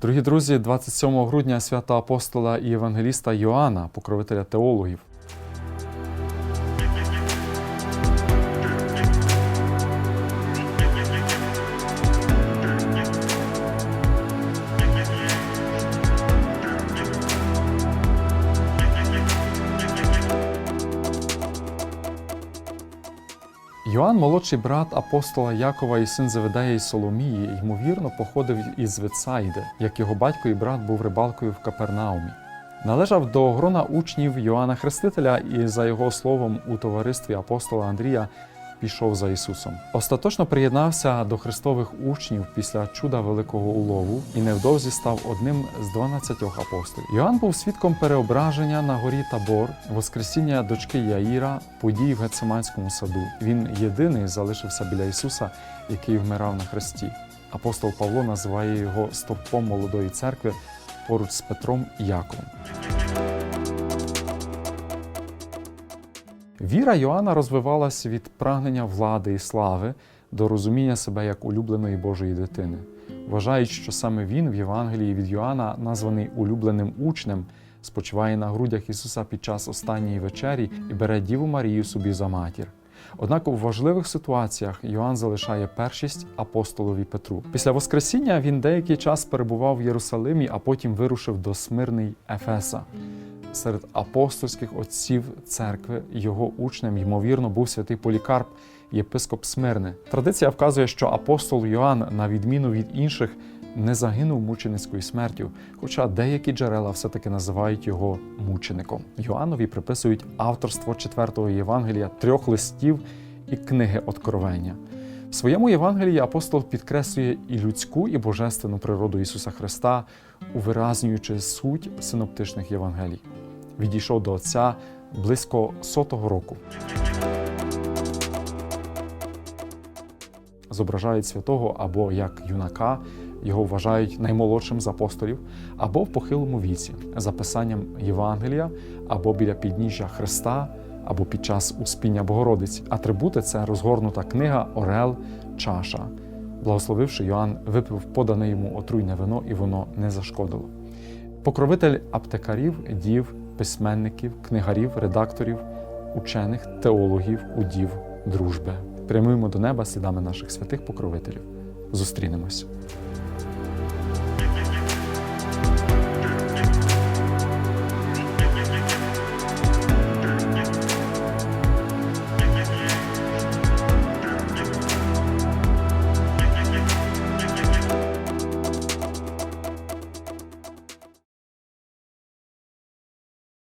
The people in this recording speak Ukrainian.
Дорогі друзі, 27 грудня свята апостола і євангеліста Йоанна, покровителя теологів. Йоанн, молодший брат апостола Якова і син Заведея і Соломії, ймовірно, походив із Вицайди, як його батько і брат був рибалкою в Капернаумі. Належав до грона учнів Йоанна Хрестителя і, за його словом, у товаристві апостола Андрія пішов за Ісусом. Остаточно приєднався до христових учнів після чуда великого улову і невдовзі став одним з дванадцятьох апостолів. Йоанн був свідком переображення на горі Табор, воскресіння дочки Яїра, подій в Гециманському саду. Він єдиний залишився біля Ісуса, який вмирав на хресті. Апостол Павло називає його стовпом молодої церкви поруч з Петром і Яковом. Віра Йоанна розвивалась від прагнення влади і слави до розуміння себе як улюбленої Божої дитини. Вважають, що саме він в Євангелії від Йоанна, названий улюбленим учнем, спочиває на грудях Ісуса під час останньої вечері і бере Діву Марію собі за матір. Однак у важливих ситуаціях Йоанн залишає першість апостолові Петру. Після Воскресіння він деякий час перебував в Єрусалимі, а потім вирушив до Смирний Ефеса. Серед апостольських отців церкви його учнем, ймовірно, був святий Полікарп, єпископ Смирни. Традиція вказує, що апостол Йоанн, на відміну від інших, не загинув мученицькою смертю, хоча деякі джерела все-таки називають його мучеником. Йоаннові приписують авторство четвертого Євангелія, трьох листів і книги Откровення. В своєму Євангелії апостол підкреслює і людську, і божественну природу Ісуса Христа, увиразнюючи суть синоптичних Євангелій. Відійшов до Отця близько сотого року. Зображають святого або як юнака, його вважають наймолодшим з апостолів, або в похилому віці, за писанням Євангелія, або біля підніжжя Христа, або під час успіння Богородиць. Атрибути це розгорнута книга, орел, чаша. Благословивши, Йоанн випив подане йому отруйне вино, і воно не зашкодило. Покровитель аптекарів, дів, письменників, книгарів, редакторів, учених, теологів, удів, дружби. Прямуємо до неба слідами наших святих покровителів. Зустрінемось.